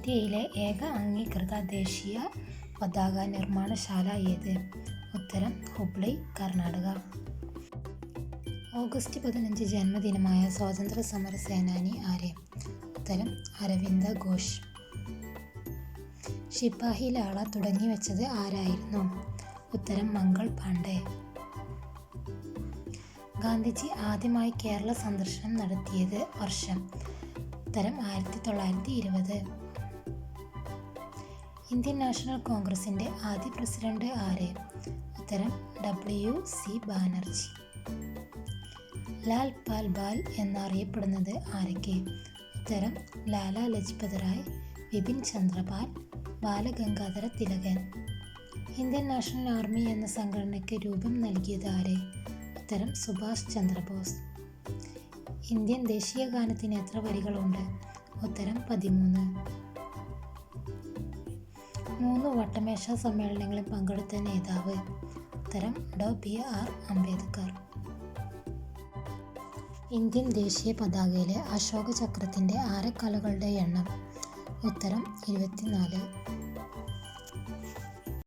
ഇന്ത്യയിലെ ഏക അംഗീകൃത ദേശീയ പതാക നിർമ്മാണശാല ഏത്? ഉത്തരം ഹുബ്ലി കർണാടക. ഓഗസ്റ്റ് പതിനഞ്ച് ജന്മദിനമായ സ്വാതന്ത്ര്യ സമര സേനാനി ആര്? ഉത്തരം അരവിന്ദ ഘോഷ്. ശിപ്പാഹി ലാള തുടങ്ങി വെച്ചത് ആരായിരുന്നു? ഉത്തരം മംഗൾ പാണ്ഡെ. ഗാന്ധിജി ആദ്യമായി കേരള സന്ദർശനം നടത്തിയത് വർഷം. ഉത്തരം ആയിരത്തി തൊള്ളായിരത്തി ഇരുപത്. ഇന്ത്യൻ നാഷണൽ കോൺഗ്രസിന്റെ ആദ്യ പ്രസിഡന്റ് ആര്? ഉത്തരം ഡബ്ല്യു സി ബാനർജി. ലാൽ പാൽ ബാൽ എന്നറിയപ്പെടുന്നത് ആരൊക്കെ? ഉത്തരം Lala Lajpat Rai Bipin Chandrapal Balagangadhara Thilakan. Indian national army എന്ന സംഘടനയ്ക്ക് രൂപം നൽകിയത് ആര്? ഉത്തരം സുഭാഷ് ചന്ദ്രബോസ്. ഇന്ത്യൻ ദേശീയ ഗാനത്തിന് എത്ര വരികളുണ്ട്? ഉത്തരം പതിമൂന്ന്. മൂന്ന് വട്ടമേശ സമ്മേളനങ്ങളിൽ പങ്കെടുത്ത നേതാവ് ഉത്തരം ഡോ. B R. അംബേദ്കർ. ഇന്ത്യൻ ദേശീയ പതാകയിലെ അശോക ചക്രത്തിന്റെ ആരക്കലകളുടെ എണ്ണം ഉത്തരം ഇരുപത്തിനാല്.